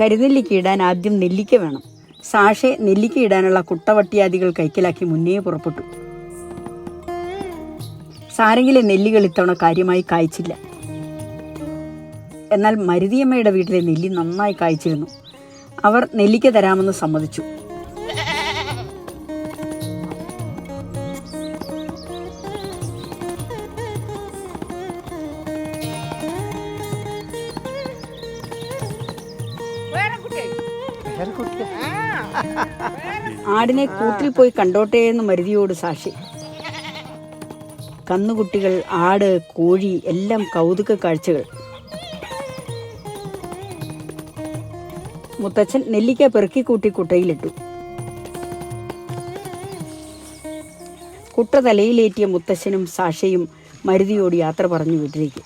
കരുനെല്ലിക്ക് ഇടാൻ ആദ്യം നെല്ലിക്ക വേണം. സാഷെ നെല്ലിക്ക ഇടാനുള്ള കുട്ടവട്ടിയാദികൾ കൈക്കലാക്കി മുന്നേ പുറപ്പെട്ടു. സാരെങ്കിലെ നെല്ലികൾ ഇത്തവണ കാര്യമായി കായ്ച്ചില്ല. എന്നാൽ മരുതിയമ്മയുടെ വീട്ടിലെ നെല്ലി നന്നായി കായ്ച്ചിരുന്നു. അവർ നെല്ലിക്ക തരാമെന്ന് സമ്മതിച്ചു. ആടിനെ കൂട്ടിൽ പോയി കണ്ടോട്ടെ എന്ന് മരുതിയോട് സാക്ഷി. കന്നുകുട്ടികൾ ആട് കോഴി എല്ലാം കൗതുക കാഴ്ചകൾ. മുത്തച്ഛൻ നെല്ലിക്ക പെറുക്കി കൂട്ടി കുട്ടയിലിട്ടു. കുട്ട തലയിലേറ്റിയ മുത്തച്ഛനും സാഷയും മരുതിയോട് യാത്ര പറഞ്ഞു വീട്ടിലേക്ക്